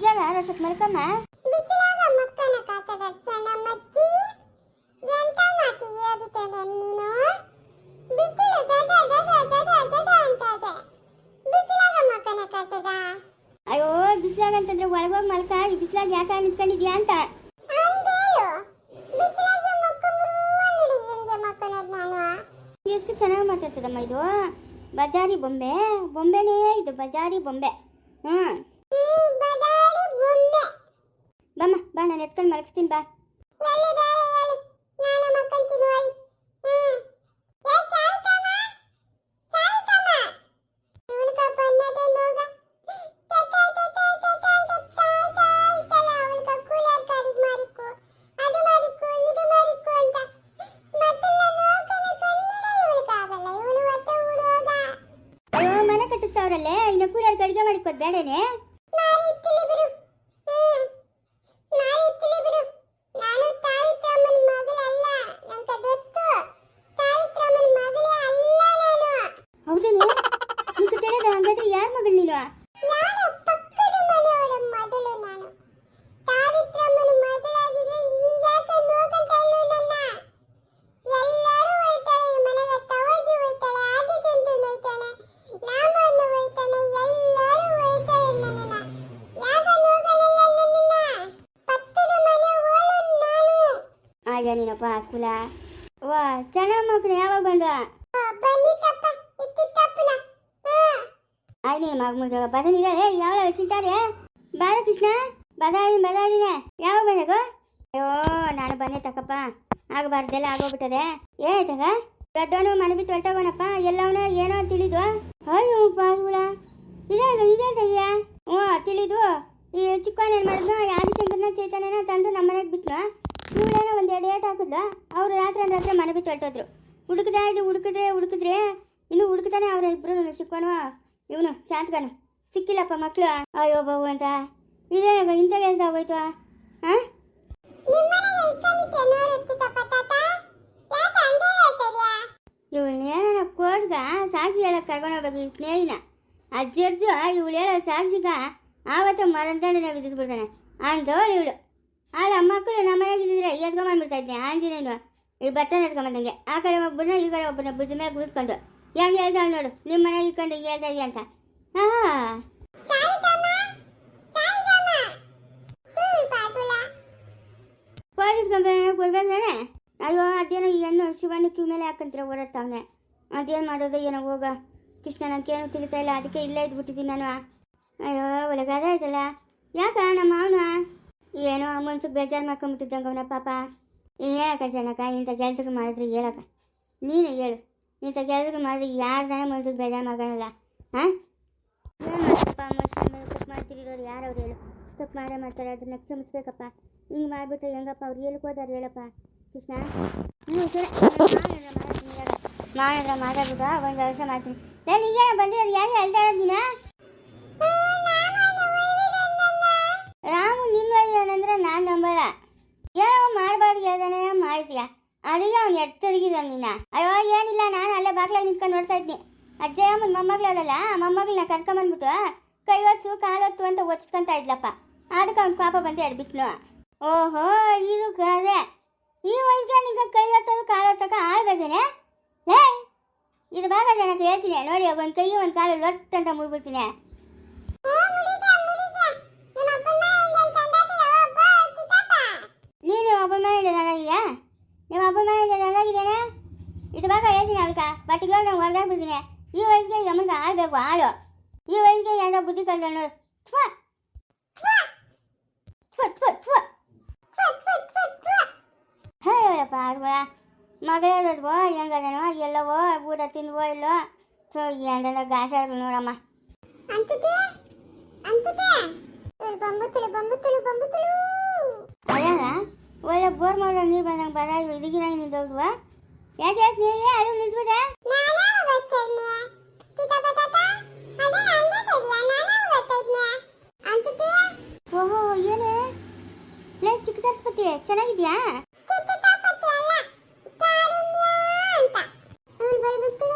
ಬಿಸ್ಲಾಗ ರಸಕ್ ಮಲ್ಕಮ್ಮ? ಬಿಸಿಲಾಗ ಮಕ್ಕನ ಕಾತದ ಚೆನ್ನಮ್ಮಜ್ಜಿ ಎಂತ ಮಾತು ಹೇಳ್ಬಿಟ್ಟೆ ನೀನು? ಬಿಸಿಲು ದದ ದದ ದದ ದದ ಅಂತದೆ. ಬಿಸಿಲಾಗ ಮಕ್ಕನ ಅಯ್ಯೋ ಬಿಸ್ಲಾಗ ಅಂತಂದ್ರೆ ಒಳಗೋಗಿ ಮಲ್ಕ ಈ ಬಿಸಿಲಾಗ ಯಾಕ ನಿಂತ್ಕೊಂಡಿದ್ಯಾ ಅಂತ. ಎಷ್ಟು ಚೆನ್ನಾಗಿ ಮಾತಾಡ್ತದಮ್ಮ ಇದು? ಬಜಾರಿ ಬೊಂಬೆ? ಬೊಂಬೆನೇ ಇದು ಬಜಾರಿ ಬೊಂಬೆ. ಹ್ಞೂ ಬಾ ನಾನು ಎತ್ಕೊಂಡು ಮಲಗಿಸ್ತೀನಿ ಬಾ. ಮನೆ ಬೇರೆ ಇನ್ನು ಕೂಲರ್ ಅಡಿಗೆ ಮಾಡಿಕೊದ್ ಹ್ಮ್ ಯಾಕ ನೋಕನಲ್ಲ ನನ್ನನ್ನ? ಪಕ್ಕದ ಮನೆ ಮಗಳು ನಾನು. ನೀನಪ್ಪ ಸ್ಕೂಲ. ವಾ ಚೆನ್ನಾಗಿ ಮಕ್ಕಳು ಯಾವಾಗ ಬಂದ? ನೀನು ಮಗ ಮುಗ ಏ, ಯಾವ ಸಿಗ್ತಾರೆ ಬಾರ ಕೃಷ್ಣ. ಬದಾದಿ ಬದಾದಿನೇ ಯಾವ ಬಂದಾಗ ಅಯ್ಯೋ, ನಾನು ಬಂದೆ ತಕ್ಕಪ್ಪ. ಆಗಬಾರ್ದೆಲ್ಲ ಆಗೋಗ್ಬಿಟ್ಟದೆ. ಏನಾಯ್ತಾಗ ದೊಡ್ಡವನು ಮನೆ ಬಿಟ್ಟು ಹೊಟ್ಟೋಗೋನಪ್ಪ ಎಲ್ಲವನು ಏನೋ ತಿಳಿದು ಅಯ್ಯೋ ಪಾರ್ಗುಳ ಇದೇ ಇದೇ ತೆಗಿಯ ಹ್ಞೂ, ತಿಳಿದು. ಈ ಚಿಕ್ಕವನ ಏನು ಮಾಡಿದ್ನು ಆದಿಶಂಕರನ ಚೇತನನ ತಂದು ನಮ್ಮ ಮನೆಗೆ ಬಿಟ್ನು ಇವಳೇನೋ ಒಂದು ಎರಡು ಏಟ್ ಹಾಕಿದ್ಲು. ಅವರು ರಾತ್ರಿ ರಾತ್ರಿ ಮನೆ ಬಿಟ್ಟು ಹೊಟ್ಟೋದ್ರು ಹುಡುಕದ, ಇದು ಹುಡುಕಿದ್ರೆ ಹುಡುಕಿದ್ರೆ. ಇನ್ನು ಹುಡುಕ್ತಾನೆ ಅವರ ಇಬ್ರು ಚಿಕ್ಕವನು ಇವನು ಶಾಂತಗನು. ಸಿಕ್ಕಿಲ್ಲಪ್ಪ ಮಕ್ಕಳು ಅಯ್ಯೋ ಬಾವು ಅಂತ ಇದೇ ಇಂಥ ಕೆಲಸ ಆಗೋಯ್ತು? ಹಾಂ ನಿಮ್ಮನೆಗೆ ಇಕ್ಕನಿಕ್ಕೆ ನೋಡುತ್ತಿತ್ತಪ್ಪ ತಾತ ಯಾಕ ಅಂದೇ ಹೇಳ್ತಿದ್ಯಾ ಇವಳು ಏನೋ ಕೋರ್ಟ್ಗ ಸಾಕ್ಷಿ ಹೇಳಕ್ ಕರ್ಕೊಂಡೋಗ್ಬೇಕು ಈ ಸ್ನೇಹಿನ. ಅಜ್ಜರ್ಜು ಇವಳು ಹೇಳೋ ಸಾಕ್ಷಿಗ ಆವತ್ತು ಮರಂದಂಡನೆ ವಿಧಿಸ್ಬಿಡ್ತಾನೆ ಅಂತವಳು ಇವಳು. ಆಳ ಮಕ್ಕಳು ನಮ್ಮ ಮನೆಗೆ ಇದ್ದಿದ್ರೆ ಎತ್ಕೊಂಬಂದ್ಬಿಡ್ತಾ ಇದ್ದೆ ಆಂಜನೇಯನು ಈ ಬಟ್ಟೆ ಎತ್ಕೊಂಬಂದಂಗೆ ಆ ಕಡೆ ಒಬ್ಬನ, ಈ ಕಡೆ ಒಬ್ಬನ, ಬುದ್ಧಿ ಮೇಲೆ ಕೂರಿಸ್ಕೊಂಡು ಹೆಂಗೆ ಹೇಳ್ತಾಳೆ ನೋಡು ನಿಮ್ಮ ಮನೆಗೆ ಇಟ್ಕೊಂಡು ಹೇಳ್ತಾ ಇದೆಯಾ ಅಂತ. ಹಾಂ. ಪೊಲೀಸ್ ಕಂಪ್ಲೇಂಟ್ ಕೊಡ್ಬೇಕಾರೆ ಅಯ್ಯೋ ಅದೇನೋ ಈ ಹೆಣ್ಣು ಶಿವನ ಕ್ಯೂ ಮೇಲೆ ಹಾಕಂತೀರ ಓಡಾಡ್ತಾವನೆ ಅದೇನು ಮಾಡೋದು ಏನೋ ಹೋಗ. ಕೃಷ್ಣ ನನಗೇನು ತಿಳಿತಾ ಇಲ್ಲ ಅದಕ್ಕೆ ಇಲ್ಲೇ ಇದ್ಬಿಟ್ಟಿದ್ದೀನಿ ನಾನು. ಅಯ್ಯೋ ಒಳಗಾದ ಆಯ್ತಲ್ಲ ಯಾಕ ನಮ್ಮ ಅವನ? ಏನೋ ಮನ್ಸಿಗೆ ಬೇಜಾರು ಮಾಡ್ಕೊಂಬಿಟ್ಟಿದ್ದಂಗೆ ಅವನ ಪಾಪ. ಇಲ್ಲಿ ಹೇಳಕ್ಕ ಜನಕ ಇಂಥ ಕೆಲಸಕ್ಕೆ ಮಾಡಿದ್ರೆ ಹೇಳಕ್ಕ. ನೀನೇ ಹೇಳು. ಇಂಥ ಕೆಲಸಕ್ಕೆ ಮಾಡಿದ್ರೆ ಯಾರ್ದಾನೆ ಮನ್ಸಿಗೆ ಬೇಜಾರು ಮಗನಲ್ಲ ಹಾಂ? ಏನು ಮಾಡ್ತಪ್ಪ ಮೇಲೆ ತಪ್ಪು ಮಾಡ್ತಿರೋರು ಅವ್ರು ಹೇಳು ತಪ್ಪು ಮಾಡೇ ಮಾಡ್ತಾರೆ ಅದನ್ನ ಕ್ಷಮಿಸ್ಬೇಕಪ್ಪ ಹಿಂಗೆ ಮಾಡಿಬಿಟ್ರೆ ಹೆಂಗಪ್ಪ ಅವ್ರು ಹೇಳಿಕ್ ಹೋದಾರ ಹೇಳಪ್ಪ ಕೃಷ್ಣ ಹ್ಞೂ ಸರಿ ಮಾವನತ್ರ ಮಾತಾಡ್ಬಿಟ್ಟು ಒಂದು ವರ್ಷ ಮಾಡ್ತೀನಿ. ನಾನು ಈಗ ಬಂದಿರೋದು? ಯಾರು ಹೇಳ್ತಾ ಇರೋದು ಅಜ್ಜಯ್ಯ ಅಮ್ಮನ ಮೊಮ್ಮಗಳಲ್ಲ ಮೊಮ್ಮಗಳನ್ನ ಕರ್ಕೊಂಬಂದ್ಬಿಟ್ಟು ಕೈ ಹೊತ್ತು ಕಾಲು ಹೊತ್ತು ಅಂತ ಒಚ್ಕೊಂತ ಇದ್ಲಪ್ಪ. ಅದಕ್ಕೆ ಅವ್ನ ಪಾಪ ಬಂದು ಎಡ್ಬಿಟ್ನು ಓಹೋ ಇದು ಕದೆ ಈ ವಯಸ್ಸಿಗೆ ನಿಂಗೆ ಕೈ ಹೊತ್ತದು ಕಾಲು ಹೊತ್ತಕ ಆಳ್ಬೇಕೇನೆ ಹೇ ಇದು ಭಾಗ ಜನಕ್ಕೆ ಹೇಳ್ತೀನಿ ನೋಡಿ ಒಂದು ಕೈ ಒಂದು ಕಾಲು ಲೊಟ್ ಅಂತ ಮುಗ್ಬಿಡ್ತೀನಿ ನೀನು ಒಬ್ಬ ಮನೆಯಿಂದ ನನಗಿಲ್ಲ ನಿಮ್ಮ ಒಬ್ಬ ಮನೆಯಿಂದ ನನಗಿದ್ದೇನೆ ಇದು ಭಾಗ ಹೇಳ್ತೀನಿ ಅವಳಿಗೆ. ಬಟ್ಟಿಗಳು ನಂಗೆ ಹೊರದಾಗ್ಬಿಡ್ತೀನಿ ಈ ವಯಸ್ಸಿಗೆ ಯಮನ್ಗೆ ಆಳ್ಬೇಕು ಆಳು. ಈ ವಯಸ್ಸಿಗೆ ಏನೋ ಬುದ್ಧಿ ಕಲ್ದ ನೋಡು. ಥ್ವಾ ಹೇಳಪ್ಪ ಅಲ್ವಾ ಮಗಳದಲ್ವೋ ಹೆಂಗದನೋ ಎಲ್ಲವೋ ಊಟ ತಿಂದ್ವೋ ಇಲ್ಲೋ. ಸೊ ಎಂದ ಗಾಶ ನೋಡಮ್ಮ. ಅಯ್ಯಲ್ಲ ಒಳ್ಳೆ ಬೋರ್ ಮಾಡೋ ನೀರು ಬಂದಂಗೆ ಬರ ಇದಕ್ಕಿನ ನಿಂತೋದ್ವಾ ಯಾಕೆ ಯಾಕೆ ನೀರು ಅಡು ನಿಲ್ಸ್ಬಿಟ್ಟೆ ನಾನೇ ಹೋಗ್ತೇನೆ ತಿತಪ್ಪ ತಾತ ಅದೇ ಅಂದೆ ತೆಗಿಯ ನಾನೇ ಹೋಗ್ತೇನೆ ಅಂತಿದೆ ಓಹೋ ಏನೇ ಲೇ ಚಿಕ್ಕ ಸರಸ್ವತಿ ಚೆನ್ನಾಗಿದ್ಯಾ ಚಿತ್ತಪತಿ ಅಲ್ಲ ಕಾರುಣ್ಯ ಅಂತ ಅವನು ಬಂದ್ಬಿಟ್ಟು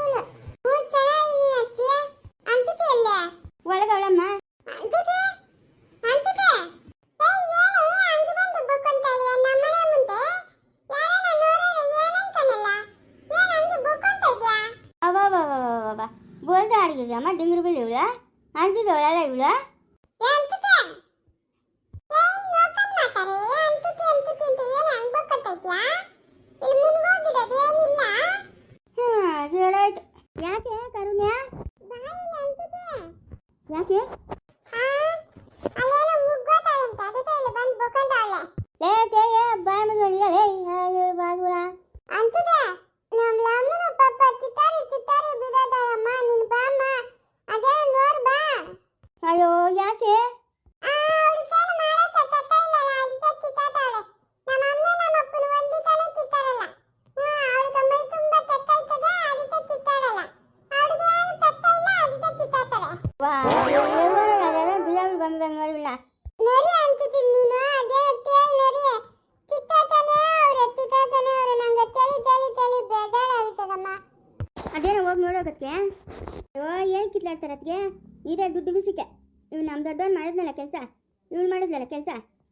ಹ್ಞೂ ಚೆನ್ನಾಗಿದ್ದೀನಿ ಅಜ್ಜಿ ಅಂತಿದೆ ಅಲ್ಲೇ ಒಳಗವಳಮ್ಮ ಅಂತಿದೆ ಅಂತಿದೆ ಅವ ಬೋಲ್ದ ಆಡಿಗಿದ್ಯಮ್ಮ ಡಿಂಗ್ರಿ ಬಿಲ್ ಇವಳ ಅಂತಿದ್ದವಳಲ್ಲ ಇವಳ ಎಂತಕೆ ಏಯ್ ನೋಡ್ಕೊಂಡ್ ಮಾತಾಡಿ ಎಂತಕೆ ಎಂತಕೆ ಅಂತ ಏನು ಅನ್ಬೇಕಂತೈತ್ಯಾ ಇಲ್ಲಿ ಮುನ್ಗೋಗಿರೋದು ಏನಿಲ್ಲ ಹಾಂ ಸೇಡಾಯ್ತು ಯಾಕೆ ಕರುಣ್ಯ? ಯಾಕೆ ಹಾ ಅಲ್ಲೇನೋ ಮುಗ್ಗೋತಾಳಂತ ಅದಕ್ಕೆ ಇಲ್ಲಿ ಬಂದು ಬೊಕೊಂಡವಳೆ ಲೇ ತೇಯ ಬಾಯ್ ಮಗ ಲೇ ಹೇಳು ಬಾಗುರ ಅಂತಿದೆ ನಮ್ಮ ಲಮ್ಮನ ಪಾಪ ತಿತ್ತಾರಿ ತಿತ್ತಾರಿ ಬಿಡೋದಾಳಮ್ಮ ನೀನ್ ಬಾಮ್ಮ ಅದೇ ನೋಡ್ ಬಾ ಅಯ್ಯೋ ಯಾಕೆ ಆ ಅವಳಿಗೇನು ಮಾಡಕ್ಕೆ ತತ್ತ ಇಲ್ಲಲ್ಲ ಅದಕ್ಕೆ ತಿತ್ತಾತಾಳೆ ನಮ್ಮ ಅಮ್ಮ ನಮ್ಮ ಅಪ್ಪನ ಒಂದಿತಾನು ತಿತ್ತಾರಲ್ಲ ಹಾ ಅವಳಿಗೆ ಮೈ ತುಂಬ ತತ್ತ ಇರ್ತದೆ ಅದಕ್ಕೆ ತಿತ್ತಾರಲ್ಲ ಅವಳಿಗೆ ಏನು ತತ್ತ ಇಲ್ಲ ಅದಕ್ಕೆ ತಿತ್ತಾತಾರೆ ವಾ ಬಿಜಾಪುರ ಬಂದಂಗಳಿಲ್ಲ ನರಿ ಅಂತಿದ್ದೀನಿ ನೀನು ಅದೇ ತೇಲ್ ನರಿ ತಿತ್ತಾತಾನೆ ಅವ್ರೆ ತಿತ್ತಾತಾನೆ ಅವ್ರೆ ನಂಗೆ ತಲಿ ತಲಿ ತಲಿ ಬೇಜಾರಾಗುತ್ತದಮ್ಮ ಅದೇನೋ ಹೋಗಿ ನೋಡೋದಕ್ಕೆ ಅಯ್ಯೋ ಏನು ಇದೆ ಅದಕ್ಕೆ ಇದೇ ದುಡ್ಡು ಗುಸಿಕೆ ಇವ್ ನಮ್ಮ ದೊಡ್ಡವ್ರು ಮಾಡಿದ್ನಲ್ಲ ಕೆಲಸ? ಇವ್ನು ಮಾಡಿದ್ನಲ್ಲ ಕೆಲಸ?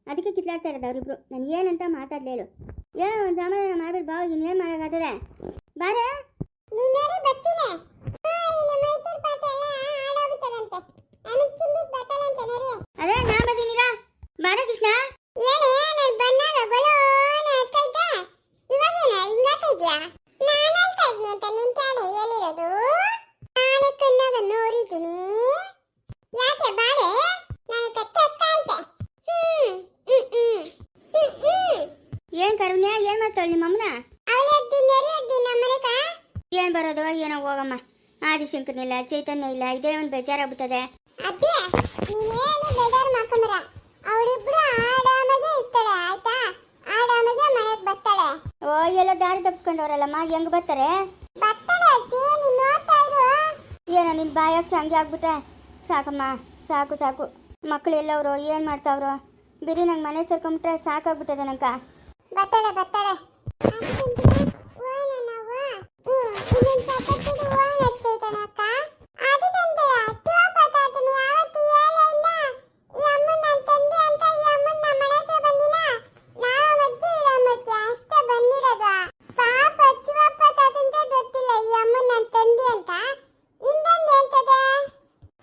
ಅದಕ್ಕೆ ಕಿತ್ಲಾಡ್ತಾ ಇರೋದು ಅವರಿಬ್ರು. ನಾನು ಏನಂತ ಮಾತಾಡ್ಲೇಳು ಏನೋ ಒಂದು ಸಮಾಧಾನ ಮಾಡ್ಬಿಟ್ಟು ಬಾವು ಇನ್ನೇನು ಮಾಡೋಕ್ಕಾಗ್ತದೆ? ಬಾರೆ? ಅದೇ ನಾ ಬಂದಿನಿಲ್ಲ ಬಾರೆ ಕೃಷ್ಣ. ಆಗ್ತೈತೆ ಇವಾಗೇನ ಹಿಂಗಾಗ್ತೈದ್ಯಾ ನಾನು ಅಂತ ಹೇಳಿರೋದು ಕರುಣ್ಯ ಏನು ಮಾಡ್ತಾಳೆ ನಿಮ್ಮ ಅಮ್ಮನ? ಏನ್ ಬರೋದು? ಏನೋ ಹೋಗಮ್ಮ. ಆದಿಶಂಕರ್ನಿಲ್ಲ ಚೈತನ್ಯ ಇಲ್ಲ ಇದೇ ಒಂದು ಬೇಜಾರಾಗ್ಬಿಟ್ಟದೆ. ಓ ಎಲ್ಲ ದಾರಿ ತಪ್ಪಿಸ್ಕೊಂಡವ್ರಲ್ಲಮ್ಮ ಹೆಂಗ್ ಬರ್ತಾರೆ? ಏನೋ ನಿನ್ ಬಾಯಕ್ಷ ಹಂಗೆ ಆಗ್ಬಿಟ್ಟೆ. ಸಾಕಮ್ಮ ಸಾಕು ಸಾಕು. ಮಕ್ಳು ಎಲ್ಲವ್ರು ಏನು ಮಾಡ್ತಾವ್ರು? ಬಿರಿ ನಂಗೆ ಮನೆ ಸೇರ್ಕೊಂಬಿಟ್ರೆ ಸಾಕಾಗ್ಬಿಟ್ಟದೆ ನಂಕ ಬರ್ತಾಳೆ ಬರ್ತಾಳೆ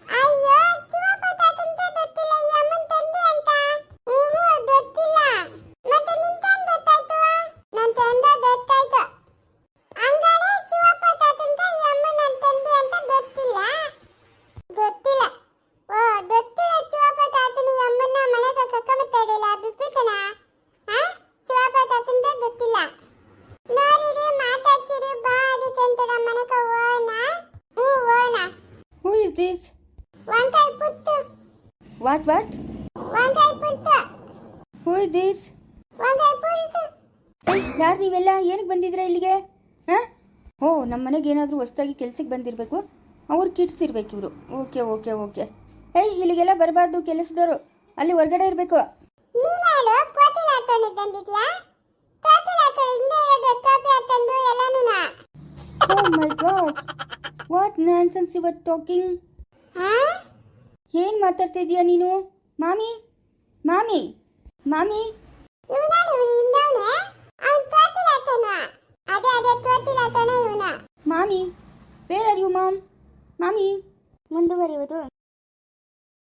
ಅಯ್ಯೋ ಶಿವಪ್ಪ ತಾತಂತೆ ಗೊತ್ತಿಲ್ಲ ಈ ಅಮ್ಮನ್ ತಂದೆ ಅಂತ ಹ್ಞೂ ಗೊತ್ತಿಲ್ಲ ಮತ್ತೆ ನಿನ್ ತಂದೆ ಗೊತ್ತಾಯ್ತು ನನ್ ತಂದೆ ಗೊತ್ತಾಯ್ತು ಹಂಗಾರೆ ಶಿವಪ್ಪ ತಾತಂತೆ ಈ ಅಮ್ಮ ನನ್ ತಂದೆ ಅಂತ ಗೊತ್ತಿಲ್ಲ ಗೊತ್ತಿಲ್ಲ ಓ ಗೊತ್ತಿಲ್ಲ ಶಿವಪ್ಪ ತಾತನ ಈ ಅಮ್ಮನ್ನ ಮನೆಗೆ ಕರ್ಕೊಂಬತ್ತಾ ಇರಲಿಲ್ಲ ಬಿಟ್ಬಿಟ್ಟನ ಹಾ ಶಿವಪ್ಪ ತಾತಂತೆ ಗೊತ್ತಿಲ್ಲ ನೋಡಿರಿ ಮಾತಾಡ್ಸಿರಿ ಬಾ ಅದಕ್ಕೆ ಅಂತ ಮನೆಗೆ ಹೋಗೋಣ ಹ್ಞೂ ಹೋಗೋಣ Who is ದಿಸ್ ವಂಕಾಯ್ ಪುತ್ತು ವಾಟ್ ವಾಟ್ ವಂಕಾಯ್ ಪುತ್ತು ಹೂ ಇಸ್ ದಿಸ್ ವಂಕಾಯ್ ಪುತ್ತು ಯಾರು ನೀವೆಲ್ಲ? ಏನಕ್ಕೆ ಬಂದಿದ್ದೀರಾ ಇಲ್ಲಿಗೆ? ಹಾಂ? ಓ ನಮ್ಮ ಮನೆಗೆ ಏನಾದರೂ ಹೊಸ್ದಾಗಿ ಕೆಲಸಕ್ಕೆ ಬಂದಿರಬೇಕು. ಅವ್ರು ಕಿಟ್ಸ್ ಇರಬೇಕು ಇವರು. Okay okay okay. ಏಯ್ ಇಲ್ಲಿಗೆಲ್ಲ ಬರಬಾರ್ದು ಕೆಲಸದವರು. ಅಲ್ಲಿ ಹೊರಗಡೆ ಇರಬೇಕು. ನೀನಾಳು ಹಾಕೊಂಡು ಎಲ್ಲಾನು oh my god what talking ಹಾ ಏನು ಮಾತಾಡ್ತಾ ಇದೀಯಾ ನೀನು? Mommy? Mommy? Mommy? Mommy where are you mom mommy? ಮುಂದುವರಿಯುವುದು.